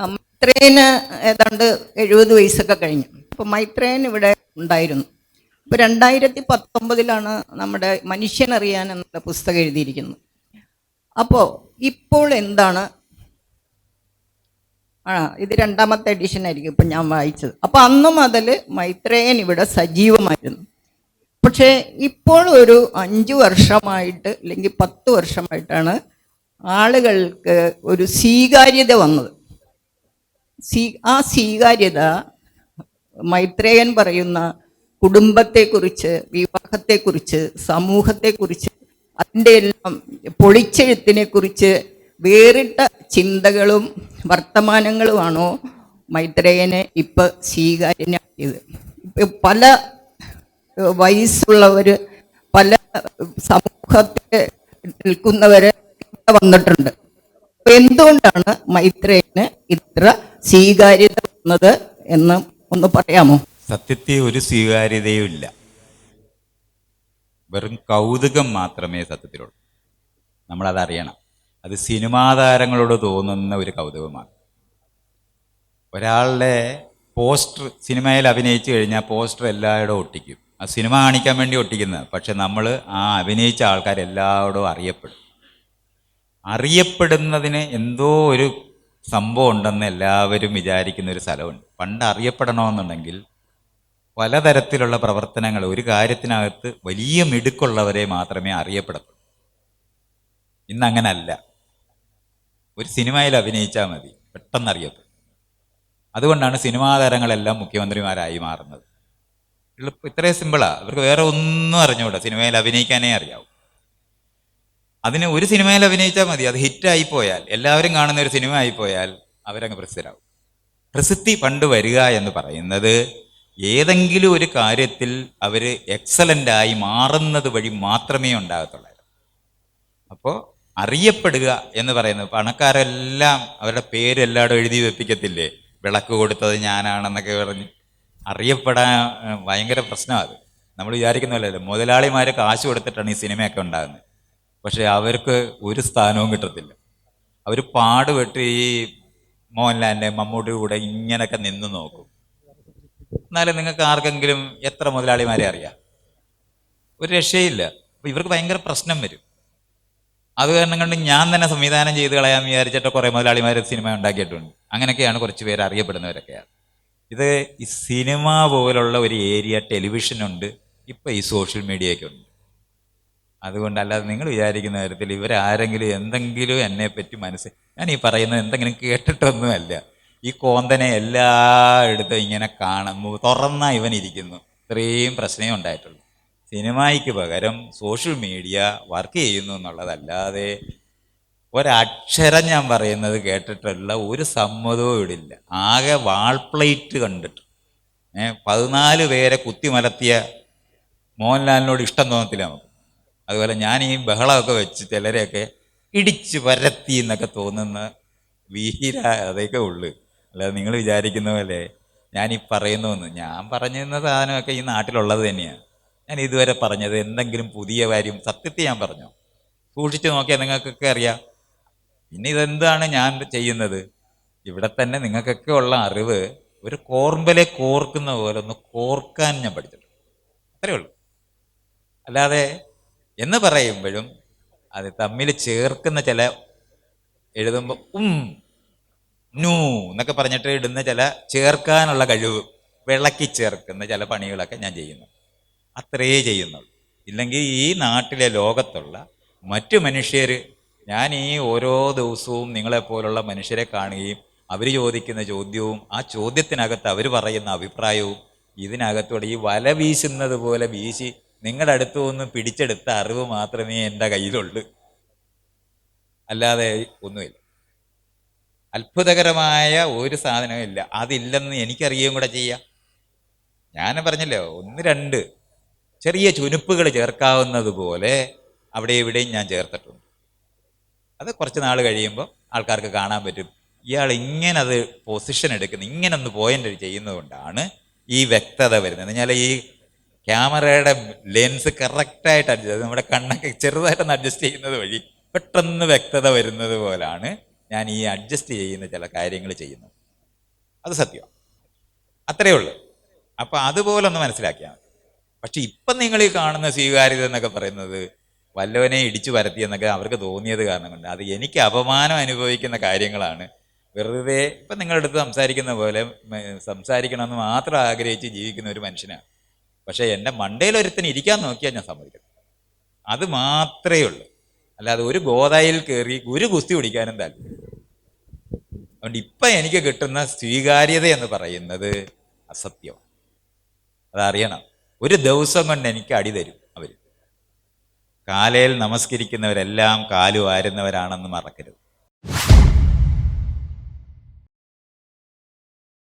ആ, മൈത്രേയന് ഏതാണ്ട് എഴുപത് വയസ്സൊക്കെ കഴിഞ്ഞു. അപ്പോൾ മൈത്രേൻ ഇവിടെ ഉണ്ടായിരുന്നു. അപ്പോൾ രണ്ടായിരത്തി പത്തൊമ്പതിലാണ് നമ്മുടെ മനുഷ്യനറിയാൻ എന്ന പുസ്തകം എഴുതിയിരിക്കുന്നത്. അപ്പോൾ ഇപ്പോൾ എന്താണ്? ആ ഇത് രണ്ടാമത്തെ എഡിഷൻ ആയിരിക്കും ഇപ്പം ഞാൻ വായിച്ചത്. അപ്പോൾ അന്ന് മുതൽ മൈത്രേയൻ ഇവിടെ സജീവമായിരുന്നു. പക്ഷേ ഇപ്പോൾ ഒരു അഞ്ച് വർഷമായിട്ട് അല്ലെങ്കിൽ പത്ത് വർഷമായിട്ടാണ് ആളുകൾക്ക് ഒരു സ്വീകാര്യത വന്നത്. സ്വീ ആ സ്വീകാര്യത മൈത്രേയൻ പറയുന്ന കുടുംബത്തെക്കുറിച്ച് വിവാഹത്തെക്കുറിച്ച് സമൂഹത്തെക്കുറിച്ച് അതിന്റെ എല്ലാം പൊളിച്ചെഴുത്തിനെക്കുറിച്ച് വേറിട്ട ചിന്തകളും വർത്തമാനങ്ങളുമാണോ മൈത്രേയനെ ഇപ്പം സ്വീകാര്യനാക്കിയത്? പല വയസ്സുള്ളവർ പല സമൂഹത്തെ നിൽക്കുന്നവർ വന്നിട്ടുണ്ട്. എന്തുകൊണ്ടാണ് മൈത്രേയന് ഇത്ര സ്വീകാര്യത വന്നത് എന്ന് ഒന്ന് പറയാമോ? സത്യത്തെ ഒരു സ്വീകാര്യതയും ഇല്ല വെറും കൗതുകം മാത്രമേ സത്യത്തിലുള്ളൂ. നമ്മളത് അറിയണം അത് സിനിമാ താരങ്ങളോട് തോന്നുന്ന ഒരു കൗതുകമാണ്. ഒരാളുടെ പോസ്റ്റർ സിനിമയിൽ അഭിനയിച്ചു കഴിഞ്ഞാൽ പോസ്റ്റർ എല്ലായിടവും ഒട്ടിക്കും. ആ സിനിമ കാണിക്കാൻ വേണ്ടി ഒട്ടിക്കുന്നത് പക്ഷെ നമ്മൾ ആ അഭിനയിച്ച ആൾക്കാർ എല്ലായിടവും അറിയപ്പെടും. അറിയപ്പെടുന്നതിന് എന്തോ ഒരു സംഭവം ഉണ്ടെന്ന് എല്ലാവരും വിചാരിക്കുന്ന ഒരു സ്ഥലമുണ്ട്. പണ്ട് അറിയപ്പെടണമെന്നുണ്ടെങ്കിൽ പലതരത്തിലുള്ള പ്രവർത്തനങ്ങൾ ഒരു കാര്യത്തിനകത്ത് വലിയ മിടുക്കുള്ളവരെ മാത്രമേ അറിയപ്പെടത്തുള്ളൂ. ഇന്ന് അങ്ങനല്ല ഒരു സിനിമയിൽ അഭിനയിച്ചാൽ മതി. പെട്ടെന്ന് അറിയപ്പെടും അതുകൊണ്ടാണ് സിനിമാ താരങ്ങളെല്ലാം മുഖ്യമന്ത്രിമാരായി മാറുന്നത്. ഇത്രയും സിമ്പിളാണ് അവർക്ക് വേറെ ഒന്നും അറിഞ്ഞുകൂടാ. സിനിമയിൽ അഭിനയിക്കാനേ അറിയാവൂ. അതിന് ഒരു സിനിമയിൽ അഭിനയിച്ചാൽ മതി. അത് ഹിറ്റായി പോയാൽ എല്ലാവരും കാണുന്ന ഒരു സിനിമ ആയിപ്പോയാൽ അവരങ്ങ് പ്രസിദ്ധരാകും പ്രസിദ്ധി പണ്ട് വരിക എന്ന് പറയുന്നത് ഏതെങ്കിലും ഒരു കാര്യത്തിൽ അവർ എക്സലന്റ് ആയി മാറുന്നത് വഴി മാത്രമേ ഉണ്ടാകത്തുള്ളൂ അപ്പോൾ അറിയപ്പെടുക എന്ന് പറയുന്നത് പണക്കാരെല്ലാം അവരുടെ പേര് എഴുതി വെപ്പിക്കത്തില്ലേ? വിളക്ക് കൊടുത്തത് ഞാനാണെന്നൊക്കെ പറഞ്ഞ് അറിയപ്പെടാൻ ഭയങ്കര പ്രശ്നമാണ് നമ്മൾ വിചാരിക്കുന്ന പോലെയല്ല. മുതലാളിമാർ കാശ് കൊടുത്തിട്ടാണ് ഈ സിനിമയൊക്കെ ഉണ്ടാകുന്നത്. പക്ഷെ അവർക്ക് ഒരു സ്ഥാനവും കിട്ടത്തില്ല. അവർ പാടുപെട്ട് ഈ മോഹൻലാലിന്റെ മമ്മൂട്ടിയുടെ കൂടെ ഇങ്ങനെയൊക്കെ നിന്ന് നോക്കും. എന്നാലും നിങ്ങൾക്ക് ആർക്കെങ്കിലും എത്ര മുതലാളിമാരെ അറിയാം? ഒരു രക്ഷയില്ല. അപ്പോൾ ഇവർക്ക് ഭയങ്കര പ്രശ്നം വരും. അത് കാരണം കൊണ്ട് ഞാൻ തന്നെ സംവിധാനം ചെയ്ത് കളയാൻ വിചാരിച്ചിട്ട് കുറേ മുതലാളിമാർ സിനിമ ഉണ്ടാക്കിയിട്ടുണ്ട്. അങ്ങനെയൊക്കെയാണ് കുറച്ച് പേര് അറിയപ്പെടുന്നവരൊക്കെയാണ്. ഇത് ഈ സിനിമ പോലുള്ള ഒരു ഏരിയ ടെലിവിഷനുണ്ട്. ഇപ്പോൾ ഈ സോഷ്യൽ മീഡിയയൊക്കെ ഉണ്ട് അതുകൊണ്ട് അല്ലാതെ നിങ്ങൾ വിചാരിക്കുന്ന തരത്തിൽ ഇവരാരെങ്കിലും എന്തെങ്കിലും എന്നെ പറ്റി മനസ്സ് ഞാൻ ഈ പറയുന്നത് എന്തെങ്കിലും കേട്ടിട്ടൊന്നുമല്ല. ഈ കോന്തനെ എല്ലായിടത്തും ഇങ്ങനെ കാണും. തുറന്ന ഇവൻ ഇരിക്കുന്നു. ഇത്രയും പ്രശ്നമേ ഉണ്ടായിട്ടുള്ളൂ. സിനിമയ്ക്ക് പകരം സോഷ്യൽ മീഡിയ വർക്ക് ചെയ്യുന്നു എന്നുള്ളതല്ലാതെ ഒരക്ഷരം ഞാൻ പറയുന്നത് കേട്ടിട്ടുള്ള ഒരു സമ്മതവും ഇടില്ല. ആകെ വാൾപ്ലേറ്റ് കണ്ടിട്ട്. ഏഹ് പതിനാല് പേരെ കുത്തിമലത്തിയ മോഹൻലാലിനോട് ഇഷ്ടം തോന്നത്തില്ല നമുക്ക്. അതുപോലെ ഞാൻ ഈ ബഹളമൊക്കെ വെച്ച് ചിലരെയൊക്കെ ഇടിച്ച് പരത്തി എന്നൊക്കെ തോന്നുന്ന വീര അതൊക്കെ ഉള്ളു. അല്ലാതെ നിങ്ങൾ വിചാരിക്കുന്ന പോലെ ഞാൻ ഈ പറയുന്നു ഞാൻ പറഞ്ഞിരുന്ന സാധനമൊക്കെ ഈ നാട്ടിലുള്ളത് തന്നെയാണ് ഞാൻ ഇതുവരെ പറഞ്ഞത് എന്തെങ്കിലും പുതിയ കാര്യം സത്യത്തെ ഞാൻ പറഞ്ഞു? സൂക്ഷിച്ചു നോക്കിയാൽ നിങ്ങൾക്കൊക്കെ അറിയാം. പിന്നെ ഇതെന്താണ് ഞാൻ ചെയ്യുന്നത്? ഇവിടെ തന്നെ നിങ്ങൾക്കൊക്കെ ഉള്ള അറിവ് ഒരു കോർമ്പലെ കോർക്കുന്ന പോലെ ഒന്ന് കോർക്കാൻ ഞാൻ പഠിച്ചിട്ടുണ്ട്. അത്രയേ ഉള്ളൂ. അല്ലാതെ എന്ന് പറയുമ്പോഴും അത് തമ്മിൽ ചേർക്കുന്ന ചില എഴുതുമ്പോൾ ഉം നൂ എന്നൊക്കെ പറഞ്ഞിട്ട് ഇടുന്ന ചില ചേർക്കാനുള്ള കഴിവ് വിളക്കി ചേർക്കുന്ന ചില പണികളൊക്കെ ഞാൻ ചെയ്യുന്നു. അത്രയേ ചെയ്യുന്നുള്ളൂ. ഇല്ലെങ്കിൽ ഈ നാട്ടിലെ ലോകത്തുള്ള മറ്റു മനുഷ്യർ ഞാൻ ഈ ഓരോ ദിവസവും നിങ്ങളെപ്പോലുള്ള മനുഷ്യരെ കാണുകയും അവർ ചോദിക്കുന്ന ചോദ്യവും ആ ചോദ്യത്തിനകത്ത് അവർ പറയുന്ന അഭിപ്രായവും ഇതിനകത്തൂടെ ഈ വല വീശുന്നത് പോലെ വീശി നിങ്ങളുടെ അടുത്ത് ഒന്ന് പിടിച്ചെടുത്ത അറിവ് മാത്രമേ എന്റെ കയ്യിലുള്ളൂ. അല്ലാതെ ഒന്നുമില്ല. അത്ഭുതകരമായ ഒരു സാധനവും ഇല്ല. അതില്ലെന്ന് എനിക്കറിയുകയും കൂടെ ചെയ്യാം. ഞാൻ പറഞ്ഞല്ലോ ഒന്ന് രണ്ട് ചെറിയ ചുനുപ്പുകൾ ചേർക്കാവുന്നത് പോലെ അവിടെ ഇവിടെയും ഞാൻ ചേർത്തിട്ടുണ്ട്. അത് കുറച്ച് നാൾ കഴിയുമ്പോൾ ആൾക്കാർക്ക് കാണാൻ പറ്റും. ഇയാൾ ഇങ്ങനെ അത് പൊസിഷൻ എടുക്കുന്നത് ഇങ്ങനെ ഒന്ന് പോയിന്റ് ചെയ്യുന്നതുകൊണ്ടാണ് ഈ വ്യക്തത വരുന്നത്. എന്നുവെച്ചാൽ ഈ ക്യാമറയുടെ ലെൻസ് കറക്റ്റായിട്ട് അഡ്ജസ്റ്റ് നമ്മുടെ കണ്ണൊക്കെ ചെറുതായിട്ടൊന്ന് അഡ്ജസ്റ്റ് ചെയ്യുന്നത് വഴി പെട്ടെന്ന് വ്യക്തത വരുന്നത് പോലാണ് ഞാൻ ഈ അഡ്ജസ്റ്റ് ചെയ്യുന്ന ചില കാര്യങ്ങൾ ചെയ്യുന്നത്. അത് സത്യം. അത്രയേ ഉള്ളൂ. അപ്പോൾ അതുപോലെ ഒന്ന് മനസ്സിലാക്കിയാൽ മതി. പക്ഷെ ഇപ്പം നിങ്ങൾ ഈ കാണുന്ന സ്വീകാര്യത എന്നൊക്കെ പറയുന്നത് വല്ലവനെ ഇടിച്ചു വരത്തി എന്നൊക്കെ അവർക്ക് തോന്നിയത് കാരണം കൊണ്ട് അത് എനിക്ക് അപമാനം അനുഭവിക്കുന്ന കാര്യങ്ങളാണ്. വെറുതെ ഇപ്പം നിങ്ങളുടെ അടുത്ത് സംസാരിക്കുന്ന പോലെ സംസാരിക്കണമെന്ന് മാത്രം ആഗ്രഹിച്ച് ജീവിക്കുന്ന ഒരു മനുഷ്യനാണ്. പക്ഷേ എന്റെ മണ്ടയിൽ ഒരുത്തിന് ഇരിക്കാൻ നോക്കിയാൽ ഞാൻ സമ്മതിക്കണം അത് മാത്രമേ ഉള്ളൂ. അല്ലാതെ ഒരു ഗോതായിൽ കയറി ഒരു ഗുസ്തി പിടിക്കാനും താല്പര്യം അതുകൊണ്ട് ഇപ്പം എനിക്ക് കിട്ടുന്ന സ്വീകാര്യത എന്ന് പറയുന്നത് അസത്യമാണ് അതറിയണം. ഒരു ദിവസം കൊണ്ട് എനിക്ക് അടി തരും അവർ കാലയിൽ നമസ്കരിക്കുന്നവരെല്ലാം കാലു വാരുന്നവരാണെന്ന് മറക്കരുത്.